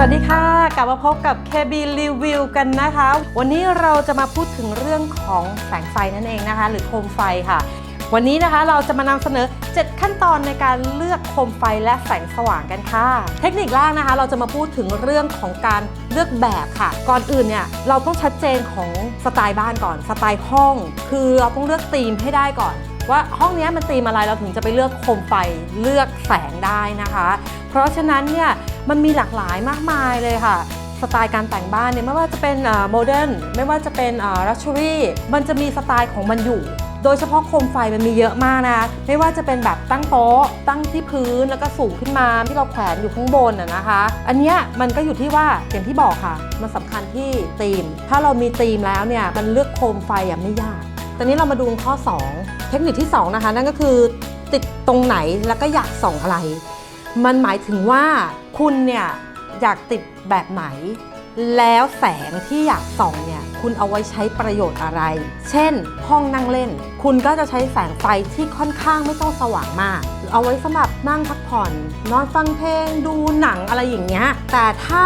สวัสดีค่ะ กลับมาพบกับ KB Review กันนะคะ วันนี้เราจะมาพูดถึงเรื่องของแสงไฟนั่นเองนะคะ หรือโคมไฟค่ะ วันนี้นะคะเราจะมานำเสนอ 7 ขั้นตอนในการเลือกโคมไฟและแสงสว่างกันค่ะ เทคนิคแรกนะคะ เราจะมาพูดถึงเรื่องของการเลือกแบบค่ะ ก่อนอื่นเนี่ยเราต้องชัดเจนของสไตล์บ้านก่อน สไตล์ห้อง คือเราต้องเลือกธีมให้ได้ก่อน ว่าห้องนี้มันธีมอะไรเราถึงจะไปเลือกโคมไฟเลือกแสงได้นะคะ เพราะฉะนั้นเนี่ยมันมีหลากหลายมากมายเลยค่ะสไตล์การแต่งบ้านเนี่ยไม่ว่าจะเป็นโมเดิร์นไม่ว่าจะเป็นรัชชูรี่มันจะมีสไตล์ของมันอยู่ โดยเฉพาะโคมไฟมันมีเยอะมากนะ ไม่ว่าจะเป็นแบบตั้งโต๊ะ ตั้งที่พื้นแล้วก็สูงขึ้นมาที่เราแขวนอยู่ข้างบนน่ะนะคะ อันเนี้ยมันก็อยู่ที่ว่าอย่างที่บอกค่ะ มันสำคัญที่ธีม ถ้าเรามีธีมแล้วเนี่ยมันเลือกโคมไฟอะไม่ยาก ตอนนี้เรามาดูข้อ 2 เทคนิคที่ 2 นะคะ นั่นก็คือติดตรงไหนแล้วก็อยากส่องอะไร มันหมายถึงว่าคุณเนี่ยอยากติดแบบไหน แล้วแสงที่อยากส่องเนี่ยคุณเอาไว้ใช้ประโยชน์อะไร เช่น ห้องนั่งเล่น คุณก็จะใช้แสงไฟที่ค่อนข้างไม่ต้องสว่างมาก เอาไว้สำหรับนั่งพักผ่อน นอนฟังเพลง ดูหนังอะไรอย่างเงี้ย แต่ถ้า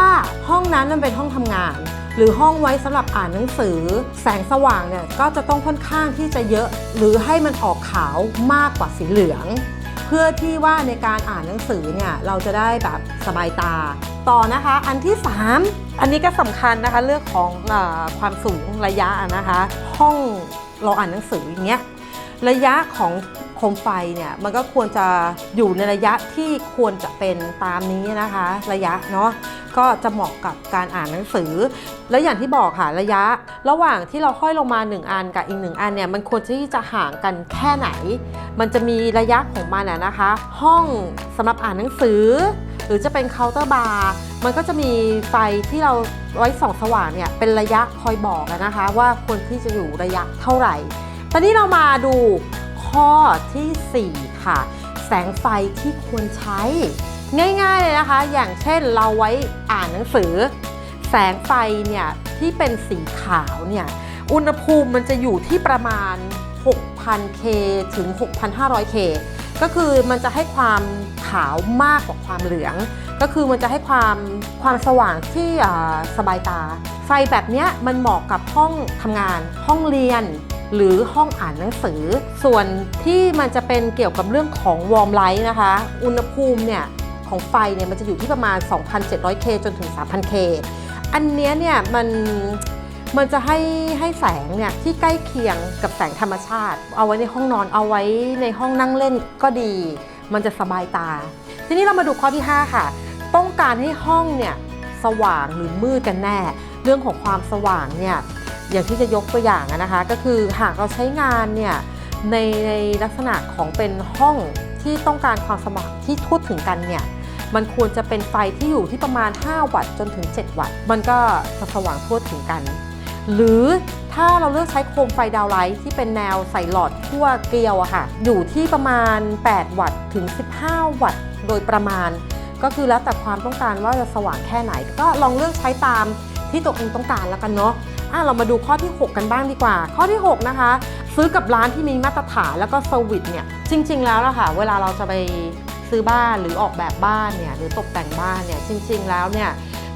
ห้องนั้นมันเป็นห้องทำงาน หรือห้องไว้สำหรับอ่านหนังสือ แสงสว่างเนี่ยก็จะต้องค่อนข้างที่จะเยอะ หรือให้มันออกขาวมากกว่าสีเหลือง เพื่อที่ว่าในการอ่านหนังสือเนี่ยเราจะได้แบบสบายตา ต่อนะคะอันที่ 3 อันนี้ก็สำคัญนะคะเรื่องของอความสูงระยะนะคะ ห้องเราอ่านหนังสืออย่างเงี้ยระยะของ คมไฟเนี่ยมันก็ควรจะอยู่ในระยะที่ควรจะเป็นตามนี้นะคะ ระยะเนาะก็จะเหมาะกับการอ่านหนังสือ แล้วอย่างที่บอกค่ะระยะ ระหว่างที่เราห้อยลงมา 1 อันกับอีกหนึ่งอันเนี่ยมันควรที่จะห่างกันแค่ไหน มันจะมีระยะของมันนะคะ ห้องสำหรับอ่านหนังสือ หรือจะเป็นเคาน์เตอร์บาร์มันก็จะมีไฟที่เราไว้ส่องสว่างเนี่ยเป็นระยะคอยบอกนะคะ ว่าควรที่จะอยู่ระยะเท่าไหร่ ตอนนี้เรามาดู ข้อทีสี่ 4 ค่ะ แสงไฟที่ควรใช้ ง่ายๆเลยนะคะ อย่างเช่นเราไว้อ่านหนังสือ แสงไฟเนี่ยที่เป็นสีขาวเนี่ยอุณหภูมิมันจะอยู่ที่ประมาณ 6,000K ถึง 6,500K ก็คือมันจะให้ความขาวมากกว่าความเหลือง ก็คือมันจะให้ความความสว่างที่สบายตา ไฟแบบนี้มันเหมาะกับห้องทำงาน ห้องเรียน หรือห้องอ่านหนังสือ ส่วนที่มันจะเป็นเกี่ยวกับเรื่องของวอร์มไลท์นะคะ อุณหภูมิเนี่ยของไฟเนี่ยมันจะอยู่ที่ประมาณ 2,700K จนถึง 3,000K อันเนี้ยเนี่ยมันมันจะให้ให้แสงเนี่ยที่ใกล้เคียงกับแสงธรรมชาติ เอาไว้ในห้องนอนเอาไว้ในห้องนั่งเล่นก็ดี มันจะสบายตา ทีนี้เรามาดูข้อที่ 5 ค่ะ ต้องการให้ห้องเนี่ยสว่างหรือมืดกันแน่ เรื่องของความสว่างเนี่ย อย่างที่จะยกตัวอย่างนะคะ ก็คือหากเราใช้งานเนี่ยในในลักษณะของเป็นห้องที่ต้องการความสว่างที่ทั่วถึงกันเนี่ยมันควรจะเป็นไฟที่อยู่ที่ประมาณ 5 วัตต์จนถึง 7 วัตต์ มันก็จะสว่างทั่วถึงกัน หรือถ้าเราเลือกใช้โคมไฟดาวไลท์ที่เป็นแนวใส่หลอดทั่วเกลียวอะค่ะอยู่ที่ประมาณ 8 วัตต์ถึง 15 วัตต์ โดยประมาณ ก็คือแล้วแต่ความต้องการว่าจะสว่างแค่ไหน ก็ลองเลือกใช้ตามที่ตัวเองต้องการแล้วกันเนาะ อะเรามาดูข้อที่ 6 กันบ้างดีกว่า ข้อที่ 6 นะคะ ซื้อกับร้านที่มีมาตรฐานแล้วก็เซอร์วิสเนี่ยจริง ๆ แล้วล่ะค่ะเวลาเราจะไปซื้อบ้านหรือออกแบบบ้านเนี่ยหรือตกแต่งบ้านเนี่ยจริง ๆ แล้วเนี่ย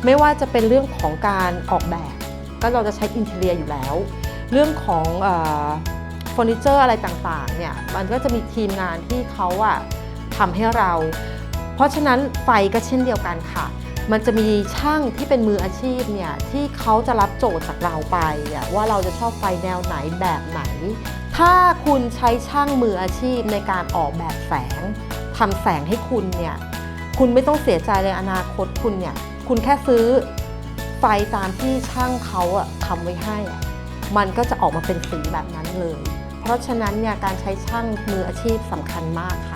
ไม่ว่าจะเป็นเรื่องของการออกแบบ ก็เราจะใช้อินเทเรียอยู่แล้ว เรื่องของเฟอร์นิเจอร์อะไรต่างๆเนี่ยมันก็จะมีทีมงานที่เขาอะทำให้เรา เพราะฉะนั้นไฟก็เช่นเดียวกันค่ะ มันจะมีช่างที่เป็นมืออาชีพเนี่ยที่เขาจะรับโจทย์จากเราไปว่าเราจะชอบไฟแนวไหนแบบไหน ถ้าคุณใช้ช่างมืออาชีพในการออกแบบแสงทำแสงให้คุณเนี่ยคุณไม่ต้องเสียใจเลยอนาคตคุณเนี่ยคุณแค่ซื้อไฟตามที่ช่างเขาอะทำไว้ให้อะมันก็จะออกมาเป็นสีแบบนั้นเลย เพราะฉะนั้นเนี่ยการใช้ช่างมืออาชีพสำคัญมากค่ะ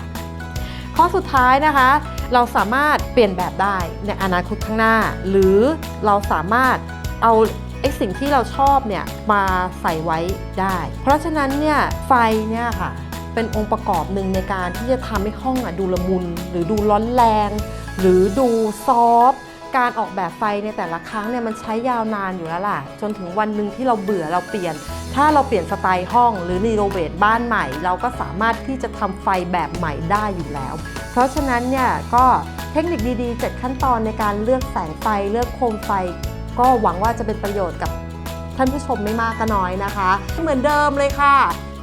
ข้อสุดท้ายนะคะ เราสามารถเปลี่ยนแบบได้ในอนาคตข้างหน้า หรือเราสามารถเอาไอ้สิ่งที่เราชอบเนี่ยมาใส่ไว้ได้ เพราะฉะนั้นเนี่ยไฟเนี่ยค่ะเป็นองค์ประกอบหนึ่งในการที่จะทำให้ห้องอะดูละมุน หรือดูร้อนแรง หรือดูซอฟต์ การออกแบบไฟในแต่ละครั้งเนี่ยมันใช้ยาวนานอยู่แล้วล่ะ จนถึงวันหนึ่งที่เราเบื่อเราเปลี่ยน ถ้าเราเปลี่ยนสไตล์ห้องหรือรีโนเวทบ้านใหม่ เราก็สามารถที่จะทำไฟแบบใหม่ได้อยู่แล้ว เพราะฉะนั้นเนี่ยก็เทคนิคดีๆ 7 ขั้นตอนในการเลือกแสงไฟเลือกโคมไฟ ก็หวังว่าจะเป็นประโยชน์กับท่านผู้ชมไม่มากก็น้อยนะคะ เหมือนเดิมเลยค่ะ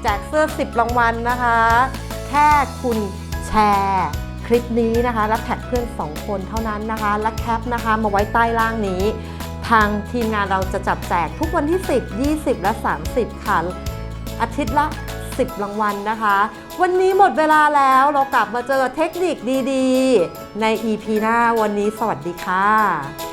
แจกเสื้อ 10 รางวัลนะคะ แค่คุณแชร์ คลิปนี้นะคะ และแท็กเพื่อน 2 คนเท่านั้นนะคะ และแคปนะคะมาไว้ใต้ล่างนี้ ทางทีมงานเราจะจับแจกทุกวันที่ 10 20 และ 30 ค่ะ อาทิตย์ละ 10 รางวัลนะคะ วันนี้หมดเวลาแล้วเรากลับมาเจอเทคนิคดีๆ ใน EP หน้าวันนี้สวัสดีค่ะ